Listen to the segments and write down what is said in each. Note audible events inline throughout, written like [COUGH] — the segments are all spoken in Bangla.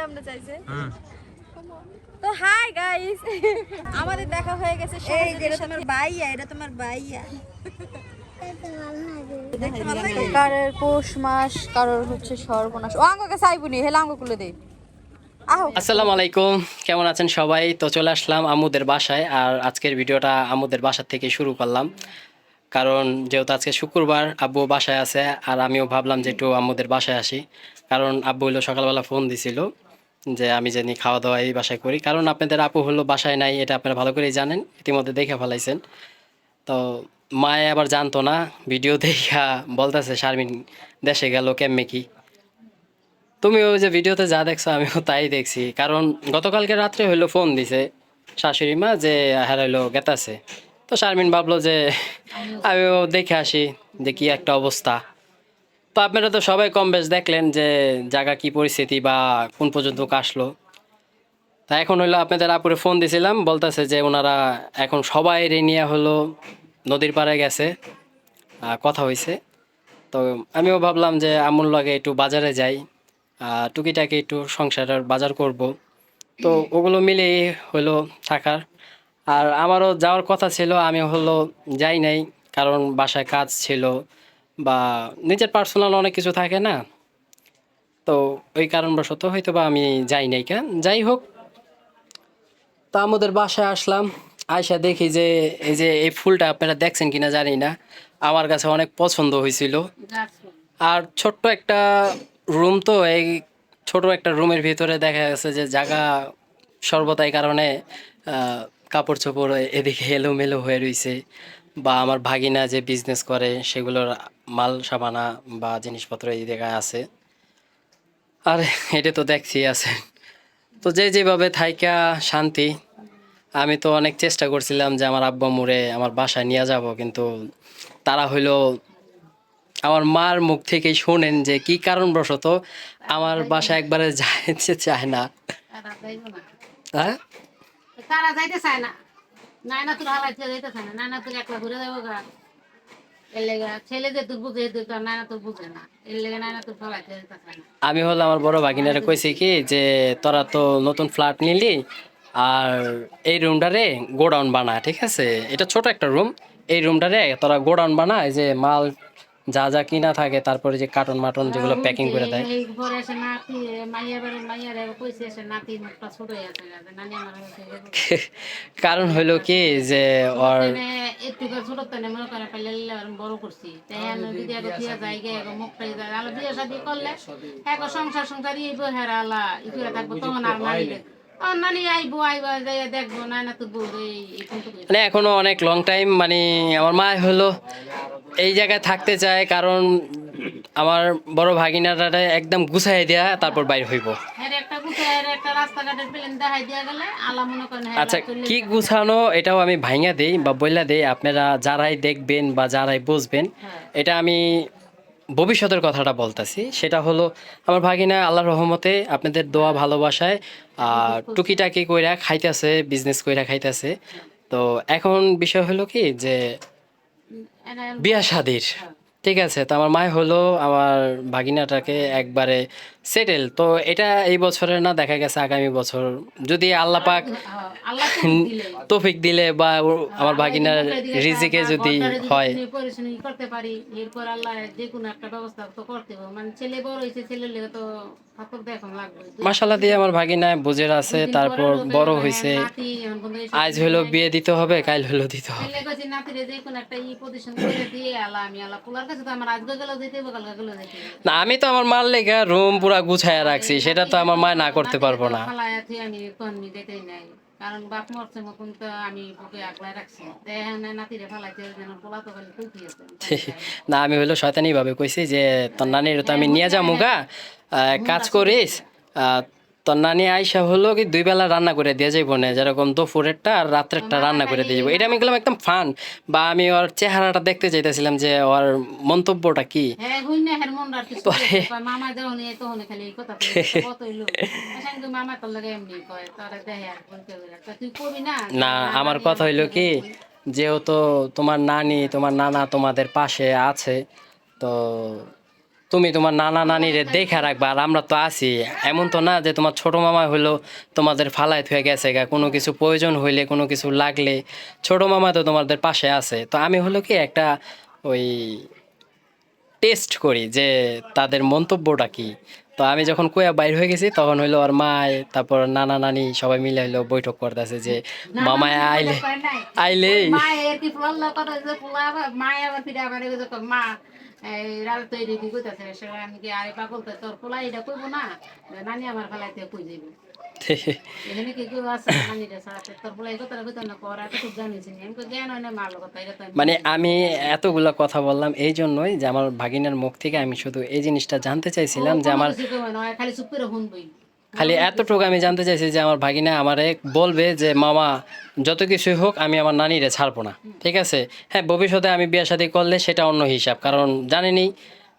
ক্যামেরা চাইছে? তো হাই গাইস আমাদের দেখা হয়ে গেছে এই সাথে। তোমার ভাইয়া এটা তোমার ভাইয়া। দেখতে ভালো লাগে? কারোর পৌষ মাস কারোর হচ্ছে সর্বনাশ। ও আঙ্গকে চাইবুনি হেলে আঙ্গ খুলে দে। আসসালামু আলাইকুম কেমন আছেন সবাই? তো চলে আসলাম আমুদের বাসায় আর আজকের ভিডিওটা আমুদের বাসার থেকে শুরু করলাম। কারণ যেহেতু আজকে শুক্রবার আব্বু বাসায় আছে আর আমিও ভাবলাম যে একটু আম্মুদের বাসায় আসি। কারণ আব্বু হলো সকালবেলা ফোন দিছিল। যে আমি জানি খাওয়া দাওয়া এই বাসায় করি। কারণ আপনাদের আপু হলো বাসায় নাই, এটা আপনারা ভালো করেই জানেন, ইতিমধ্যে দেখে ফেলাইছেন। তো মায়ে আবার জানতো না, ভিডিও দেখা বলতেছে, শারমিন দেশে গেল, কেমনে কি? তুমি ওই যে ভিডিওতে যা দেখছ, আমিও তাই দেখছি। কারণ গতকালকে রাত্রে হইল ফোন দিছে শাশুড়ি মা যে হারাইলো গেতাছে। তো শারমিন ভাবলো যে, আমিও দেখে আসি যে কি একটা অবস্থা। আপনারা তো সবাই কম বেশ দেখলেন যে জায়গা কি পরিস্থিতি বা কোন পর্যন্ত আসলো। তা এখন হইল আপনাদের আপুরে ফোন দিছিলাম, বলতেছে যে ওনারা এখন সবাই রে নিয়ে হলো নদীর পাড়ে গেছে কথা হয়েছে তো আমিও ভাবলাম যে আমুল লাগে একটু বাজারে যাই টুকিটাকি একটু সংসারের বাজার করব। তো ওগুলো মিলে হলো থাকার। আর আমারও যাওয়ার কথা ছিল, আমি হলো যাই নাই, কারণ বাসায় কাজ ছিল। বা নিজের পার্সোনাল অনেক কিছু থাকে না। তো ওই কারণবশত হয়তো বা আমি যাই নাই কেন? যাই হোক, তো আমাদের বাসায় আসলাম আয়সা দেখি যে এই যে এই ফুলটা আপনারা দেখছেন কিনা জানি না, আমার কাছে অনেক পছন্দ হয়েছিল। আর ছোট্ট একটা রুম তো, এই ছোট একটা রুমের ভিতরে দেখা গেছে যে জায়গা সর্বতাই কারণে কাপড় চোপড় এদিকে এলোমেলো হয়ে রয়েছে বা আমার ভাগিনা যে বিজনেস করে সেগুলোর মাল সাবানা বা জিনিসপত্র এই জায়গায় আছে। আর এটা তো দেখছি আছে। তো যে যেভাবে থাইকা শান্তি আমি তো অনেক চেষ্টা করছিলাম যে আমার আব্বা মুড়ে আমার বাসায় নিয়ে যাব কিন্তু তারা হইল আমার মার মুখ থেকেই শোনেন যে কি কারণবশত আমার বাসা একবারে যাইতে চায় না। না। হ্যাঁ? তারা যাইতে চায় না। তোর না। তোর একলা ঘুরে গা। আমি হলো আমার বড় ভাগিনারে কইছি কি যে, তোরা তো নতুন ফ্ল্যাট নিলি আর এই রুমটারে গোডাউন বানা, ঠিক আছে? এটা ছোট একটা রুম। এই রুমটারে তোরা গোডাউন বানা যে মাল যা যা কিনা থাকে তারপরে যে কার্টন মাটন যেগুলো প্যাকিং করে দেয়। [LAUGHS] কারণ হইল কি যে ওর এখনও অনেক লং টাইম মানে আমার মা হলো এই জায়গায় থাকতে চায় কারণ আমার বড় ভাগিনাটা একদম গুছাই দেয়া তারপর বাইর হইব। হ্যাঁ হ্যাঁ হ্যাঁ আচ্ছা কি গুছানো এটাও আমি ভাঙা দেই বা বইলা দেই আপনারা যারাই দেখবেন বা যারাই বুঝবেন এটা আমি ভবিষ্যতের কথাটা বলতেছি। সেটা হলো আমার ভাগিনা আল্লাহর রহমতে আপনাদের দোয়া ভালোবাসায় আর টুকিটাকি কইরা খাইতেছে বিজনেস কইরা খাইতেছে। তো এখন বিষয় হলো কি যে বিয়া ঠিক আছে তো আমার মায় হলো আমার ভাগিনাটাকে একবারে সেটেল তো এটা এই বছরের না দেখা গেছে আগামী বছর। যদি আল্লাহ পাক দিলে। [LAUGHS] তৌফিক দিলে বা আমার ভাগিনার রিজিকে যদি হয়। করতে পারি এরপর আল্লাহ যে কোনো একটা ব্যবস্থা তো করতে হবে। মানে ছেলে বড় হয়েছে ছেলের লেগে তো দিয়ে আমার ভাগিনা বুঝের আছে তারপর বড় পর্যন্ত এসে আজ হলো বিয়ে দিতে হবে কাল হলো দিতে হবে। ছেলে নাতিরে যে কোনো একটা ই পজিশন করে দিয়ে আল্লাহ আমি আল্লাহ না আমি তো আমার মার লেগে রুম পুরা গুছাইয়া রাখছি সেটা তো আমার মা না করতে পারব না। আমি কোন যেতেই কারণ বাপ মরছে মতন তো আমি বুকে আগলায় রাখছি। নাতিরে ফালাইতে যেন পোলা তো খালি তুলতে আছে না আমি হলো শয়তানি ভাবে কইছি যে তোর নানির তো আমি নিয়ে যাব গা। আহ, কাজ করিস তোর নানি আয়সা হলো কি দুই বেলা রান্না করে দিয়ে যাইব না যেরকম দুপুরেরটা আর রাত্রেরটা রান্না করে দিয়ে যাব এটা আমি গেলাম একদম ফান বা আমি ওর চেহারাটা দেখতে চাইতেছিলাম যে ওর মন্তব্যটা কি। হ্যাঁ তা। [LAUGHS] না না? আমার কথা হইল কি যেহেতু তোমার নানি তোমার নানা তোমাদের পাশে আছে তো তুমি তোমার নানা নানিরে দেখে রাখবা আর আমরা তো আছি। এমন তো না যে তোমার ছোট মামা হইল তোমাদের ফালাই থুয়ে গেছে গা, কোনো কিছু প্রয়োজন হইলে, কোনো কিছু লাগলে। ছোট মামা তো তোমাদের পাশে আছে। তো আমি হলো কি একটা ওই টেস্ট করি যে তাদের মন্তব্যটা কি। তো আমি যখন কোয়া বাইর হয়ে গেছি তখন হইল আর মায় তারপর নানা নানি সবাই মিলে হইল বৈঠক করতেছে যে মামায় আইলে আইলে মা এই রাত তৈরি সে আমি কি আরে পাগল তোর পোলা এটা কইবো না। নানি আমার ফেলাইতে কই যাইব? মানে আমি এতগুলো কথা বললাম এই জন্যই যে আমার ভাগিনার মুখ থেকে আমি শুধু এই জিনিসটা জানতে চাইছিলাম যে আমার খালি এতটুকু আমি জানতে চাইছি যে আমার ভাগিনা আমারে বলবে যে মামা যত কিছুই হোক আমি আমার নানিরে ছাড়বো না। ঠিক আছে? হ্যাঁ ভবিষ্যতে আমি বিয়ে শাদী করলে সেটা অন্য হিসাব। কারণ জানেনই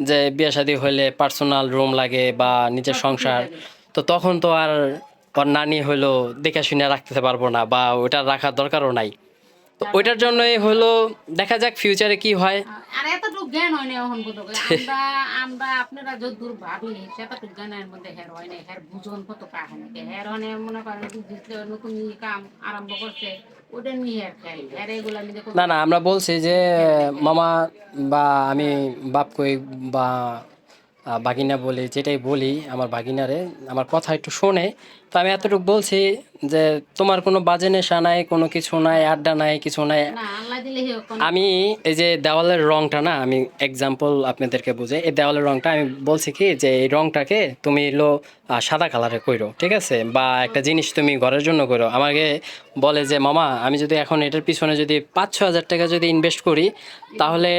যে বিয়ে শাদী হলে পার্সোনাল রুম লাগে বা নিজের সংসার। তো তখন তো আর ওর নানি হইল দেখে শুনে রাখতে পারব না বা ওটা রাখার দরকারও নাই। তো ওইটার জন্যই হলো দেখা যাক ফিউচারে কি হয়। আর এতটুকু জ্ঞান হয় না এখন বোধ আমরা আমরা আপনারা যতদূর ভাবি সেতটুকু জ্ঞানের মধ্যে হের হয় না হের বুঝন কত কাহিনী। হের মনে করেন বুঝলে নতুন কাম আরম্ভ করছে ওটা নিয়ে হের খেল হের এগুলা না না আমরা বলছি যে মামা বা আমি বাপ কই বা বাগিনা বলি যেটাই বলি আমার বাগিনারে আমার কথা একটু শোনে। তো আমি এতটুকু বলছি যে তোমার কোনো বাজে নেশা নাই কোনো কিছু নাই আড্ডা নাই কিছু নাই। আমি এই যে দেওয়ালের রংটা না আমি এক্সাম্পল আপনাদেরকে বুঝে এই দেওয়ালের রংটা আমি বলছি কি যে এই রংটাকে তুমি লো সাদা কালারে কইরো ঠিক আছে? বা একটা জিনিস তুমি ঘরের জন্য করো আমাকে বলে যে মামা আমি যদি এখন এটার পিছনে যদি পাঁচ ছ হাজার টাকা যদি ইনভেস্ট করি তাহলে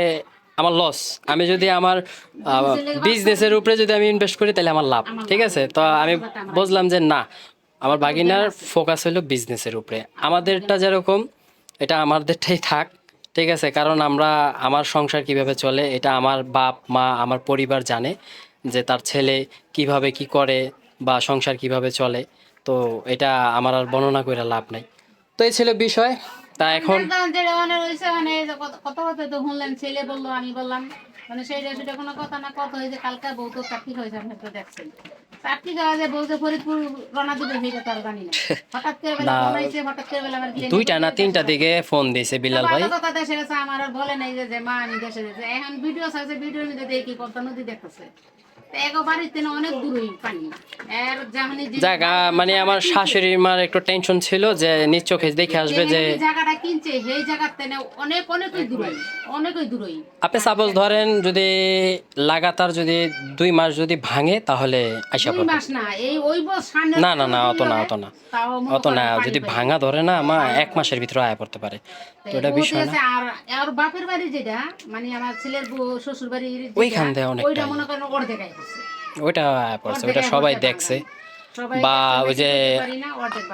আমার লস আমি যদি আমার বিজনেসের উপরে যদি আমি ইনভেস্ট করি তাহলে আমার লাভ ঠিক আছে? তো আমি বুঝলাম যে না আমার বাগিনার ফোকাস হলো বিজনেসের উপরে। আমাদেরটা যেরকম এটা আমাদেরটাই থাক ঠিক আছে? কারণ আমরা আমার সংসার কীভাবে চলে এটা আমার বাপ মা আমার পরিবার জানে যে তার ছেলে কীভাবে কি করে বা সংসার কীভাবে চলে। তো এটা আমার আর বর্ণনা করে লাভ নাই। তো এই ছিল বিষয়। তা এখন মানে কথা কথা তো শুনলেন ছেলে বলল আমি বললাম মানে সেইটা সেটা কোনো কথা না কথা হয়েছে কালকা বউ তো চাকরি হয়েছে আপনি তো দেখছেন চাকরি খাওয়া যে বউ যে ফরিদপুর রওনা দিবে সেইটা তার জানি না হঠাৎ করে বেলা। হঠাৎ করে বেলা আবার দুইটা না তিনটা। দিকে ফোন দিয়েছে বিলাল ভাই কথা দেশে গেছে আমার আর বলে নাই যে মা আমি দেশে এখন ভিডিও আছে ভিডিওর মধ্যে দেখি কত নদী দেখতেছে অনেক জায়গা মানে আমার শাশুড়ি মার একটু টেনশন ছিল যে নিজ চোখে দেখে আসবে যে জায়গাটা কিনছে সেই জায়গাতে অনেক অনেকই অনেকই আপনি সাপোজ ধরেন যদি লাগাতার যদি দুই মাস যদি ভাঙে তাহলে আইসা পড়বে মাস না এই ওই সামনে না না না অত না অত না। অত না যদি ভাঙা ধরে না মা এক মাসের ভিতরে আয়া পড়তে পারে। তো এটা বিষয় না। আর আর বাপের বাড়ি যেটা মানে আমার ছেলের শ্বশুর বাড়ি ওইখান থেকে অনেকটাই। ওইটা মনে করেন অর্ধেক ওইটা পড়ছে ওইটা সবাই দেখছে। বা ওই যে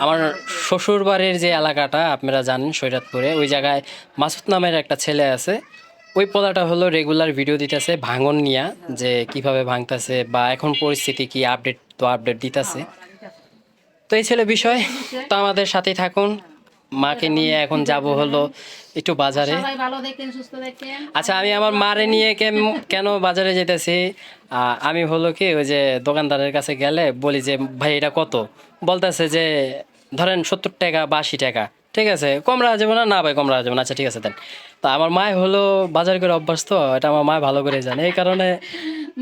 আমার শ্বশুর বাড়ির যে এলাকাটা আপনারা জানেন সৈরাতপুরে ওই জায়গায় মাসুদ নামের একটা ছেলে আছে। ওই পোলাটা হলো রেগুলার ভিডিও দিতেছে ভাঙন নিয়া যে কীভাবে ভাঙতেছে বা এখন পরিস্থিতি কি আপডেট তো আপডেট দিতেছে। তো এই ছিল বিষয় তো আমাদের সাথেই থাকুন। মাকে নিয়ে এখন যাব হলো একটু বাজারে। আচ্ছা আমি আমার মারে নিয়ে [LAUGHS] কেন বাজারে যেতেছি? আহ, আমি হলো কি ওই যে দোকানদারের কাছে গেলে বলি যে ভাই এটা কত? বলতেছে যে ধরেন সত্তর টাকা বা আশি টাকা। ঠিক আছে? কম রাখা যাবে না? না ভাই কম রাখা যাবে না। আচ্ছা ঠিক আছে দেন। তা আমার মায় হলো বাজার করে অভ্যাস তো এটা আমার মায় ভালো করে জানে। এই কারণে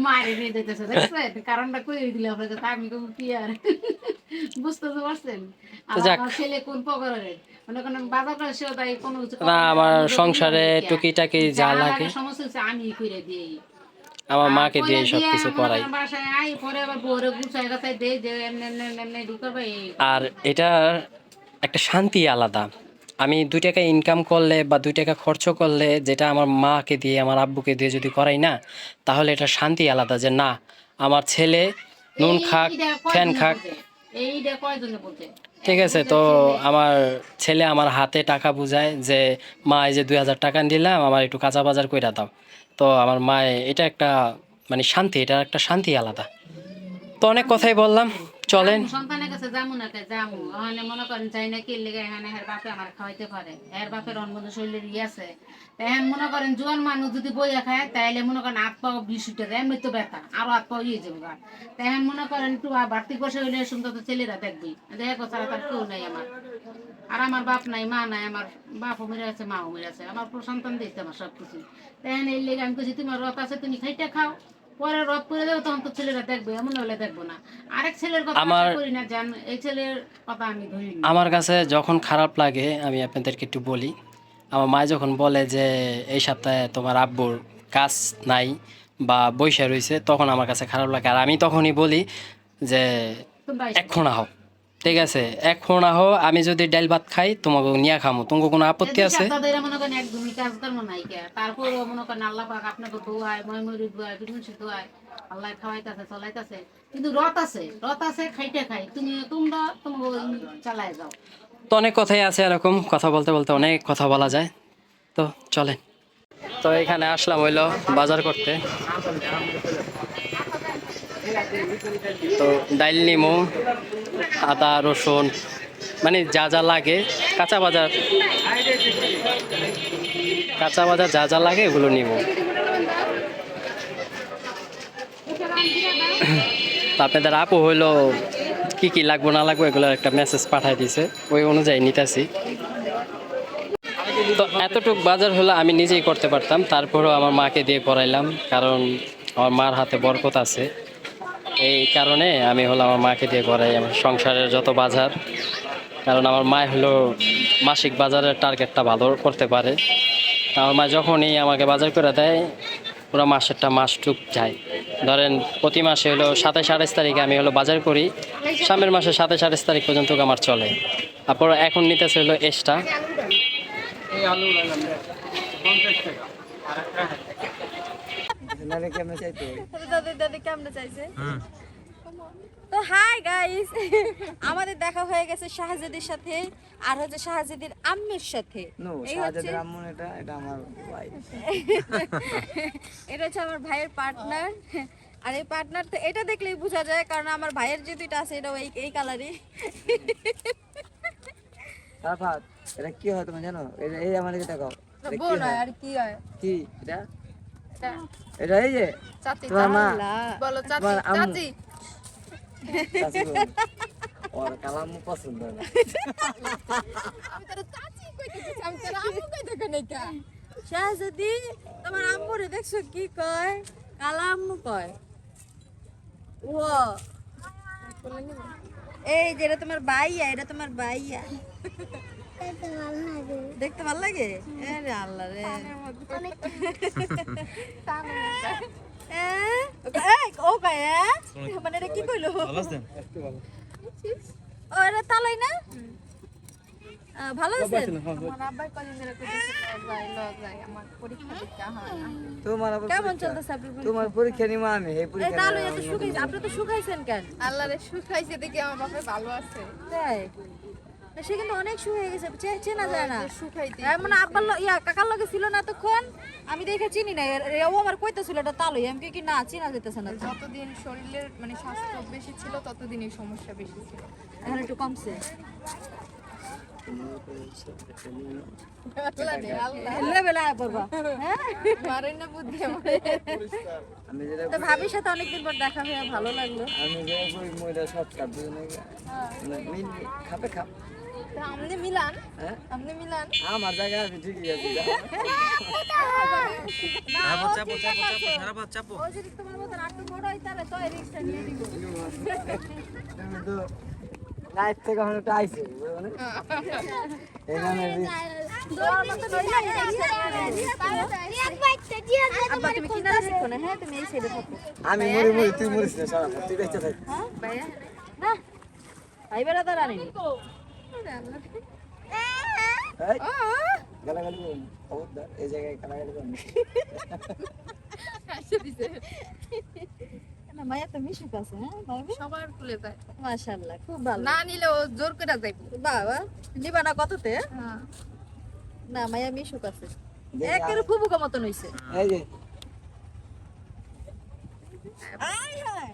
মারে নিয়ে যেতেছে দেখছেন? কারণটা কই দিলে? আমি কি আর? বুঝতে তো পারছেন। আমার ছেলে কোন পকরের মনে করেন বাজার করে সেও তাই কোনো কিছু না আমার সংসারে আমি টুকিটাকি যা লাগে। সমস্ত কিছু আমি করে দিই। আমার মাকে দিয়ে সব কিছু করাই। আর এটার একটা শান্তি আলাদা। আমি দুই টাকা ইনকাম করলে বা দুই টাকা খরচ করলে যেটা আমার মাকে দিয়ে আমার আব্বুকে দিয়ে যদি করাই না তাহলে এটা শান্তি আলাদা যে না আমার ছেলে নুন খাক ফ্যান খাক। ঠিক আছে তো আমার ছেলে আমার হাতে টাকা বুঝায় যে মা এই যে দুই হাজার টাকা দিলাম আমার একটু কাঁচা বাজার কইরা দাও। তো আমার মায়ে এটা একটা মানে শান্তি এটা একটা শান্তি আলাদা। তো অনেক কথাই বললাম। চলেন। সন্তানের কাছে যামু না যামু। মনে করেন না কি লেগে এখানে বাপে আমার খাওয়াইতে পারে। বাপের ইয়ে আছে। এখন মনে করেন জোয়ান মানুষ যদি খায় মনে করেন পাও উঠে যায় তো ব্যথা। আরও পাও ইয়ে যাবে মনে করেন একটু বাড়তি বসে হইলে তো ছেলেরা দেখবি। দেখো তার কেউ নাই আমার। আর আমার বাপ নাই, মা নাই, আমার বাপও মেরে আছে মাও মেরে আছে। আমার সন্তান দিতে আমার সব কিছু তাই এই লেগে আমি বলছি তোমার রথ আছে, তুমি খাইতে খাও। পরে করে দেবো তখন তো ছেলেরা দেখবে এমন হলে দেখব না। আরেক ছেলের কথা আমার- করি না জান এই ছেলের কথা আমি ধরি আমার কাছে যখন খারাপ লাগে আমি আপনাদেরকে একটু বলি আমার মা যখন বলে যে এই সপ্তাহে তোমার আব্বুর কাজ নাই বা বৈশা রয়েছে তখন আমার কাছে খারাপ লাগে। আর আমি তখনই বলি যে এক্ষণা হোক ঠিক আছে এখন আহো আমি যদি ডাল ভাত খাই তোমাকে নিয়ে খামো। তোমাকে কোনো আপত্তি আছে? আল্লাহ খাওয়াইতেছে চলাইতেছে। কিন্তু রথ রথ খাইতে খাই। তুমি তোমরা তোমাকে চালায় যাও। তো অনেক কথাই আছে এরকম কথা বলতে বলতে অনেক কথা বলা যায়। তো চলেন। তো এখানে আসলাম হইল বাজার করতে। তো ডাইল নিমু, আদা, রসুন মানে যা যা লাগে, কাঁচা বাজার। কাঁচা বাজার যা যা লাগে এগুলো নিব আপনাদের আপু হইল কি কি লাগবো না লাগবো এগুলো একটা মেসেজ পাঠাই দিছে, ওই অনুযায়ী নিতেছি। তো এতটুক বাজার হলো আমি নিজেই করতে পারতাম, তারপরেও আমার মাকে দিয়ে করাইলাম কারণ আমার মার হাতে বরকত আছে। এই কারণে আমি হলো আমার মাকে দিয়ে করাই আমার সংসারের যত বাজার। কারণ আমার মা হলো মাসিক বাজারের টার্গেটটা ভালো করতে পারে। আমার মা যখনই আমাকে বাজার করে দেয়, পুরো মাসেরটা মাসটুক যায়। ধরেন প্রতি মাসে হলো সাতাশ আঠাশ তারিখে আমি হলো বাজার করি, সামনের মাসে সাতাশ আঠাশ তারিখ পর্যন্ত আমার চলে। তারপর এখন নিতেছে হলো এক্সট্রা দাদি দাদি কেমন চাইছে? তো হাই গাইস আমাদের দেখা হয়ে গেছে শাহজাদির সাথে আর হচ্ছে শাহজাদির আম্মের সাথে। শাহজাদের এটা এটা আমার ভাই এটা হচ্ছে আমার ভাইয়ের পার্টনার আর এই পার্টনার তো এটা দেখলেই বোঝা যায় কারণ আমার ভাইয়ের যে দুইটা আছে এটা এই এই কালারই তারপর এটা কি হয় তুমি জানো? এই আমাদেরকে দেখাও। এটা কি বোন হয়? আর কি হয়? কি? এটা? এটা এই যে চাচি তোমার মা বলো তোমার আম্মু চাচি বোন। ওর কালাম্মু পছন্দ না শাহজাদি তোমার আম্মুরে দেখছ কি কয় কালা আম্মু কয় ও এই যে এটা তোমার বাইয়া এটা তোমার বাইয়া দেখতে ভালো লাগে। এ রে আল্লাহ রে। ও এ? মানে এটা কি কইলো? ও এটা তালাই না? ভালো আছেন? তোমার কেমন পরীক্ষা। চলতেছে তোমার পরীক্ষা নিবো আমি এই এই পরীক্ষা তাহলে নিবো এত আমি। শুকাইছে আপনি তো শুকাইছেন কেন? আল্লাহরে শুকাইছে দেখি আমার বাপে ভালো আছে। তাই? সে কিন্তু অনেক শুকিয়ে গেছে চে- চেনা যায় না। শুকাইতে এ, মানে আব্বার ইয়া কাকার লগে ছিল না তখন আমি দেখে চিনি না ও আমার কইতেছিল এটা তালই আমি কি না চিনা যেতেছে না। যতদিন শরীরের মানে স্বাস্থ্য বেশি ছিল ততদিনই সমস্যা বেশি ছিল। এখন একটু কমছে। হ্যাঁ? মারেন না বুদ্ধি আমার। তো ভাবির সাথে অনেকদিন পর দেখা হয়ে ভালো লাগল। আমি দুজনে মানে খাপে খাপ আমনে মিলান হ্যাঁ আমনে মিলান আমার জায়গা আছে ঠিকই আছে যাও। ও যদি তোমার মতন আটটু বড় হয় তাহলে তো নিয়ে দিব তুমি তো লাইফ থেকে এখন একটা আইছে মানে? এখানে হ্যাঁ আমি মরি মরি তুই মরিস না সারা তুই বেঁচে থাক হ্যাঁ না ভাই বেড়া এই, গালাগালি করুন খবরদার এই জায়গায় গালাগালি করুন। মায়া তো মিশুক আছে হ্যাঁ সবার কুলে যায়। মাশাআল্লাহ খুব ভালো। না নিলে ও জোর করে যাইব। বাবা নিবা না কততে? হ্যাঁ। না মায়া মিশুক আছে। একের ফুবুকা মতন হইছে। এই যে। আয় হায়।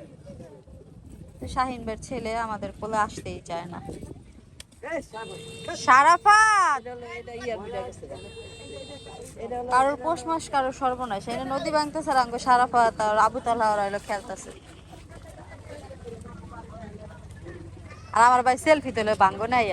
শাহিন বের ছেলে আমাদের কোলে আসতেই চায় না সারাফাত কারোর পৌষ মাস কারোর সর্বনাশ এটা নদী ভাঙতেছে রাঙ্গ সারাফাত আর আবু তালা ওরা এলো খেলতেছে আর আমার ভাই সেলফি তোলে ভাঙ্গ নাই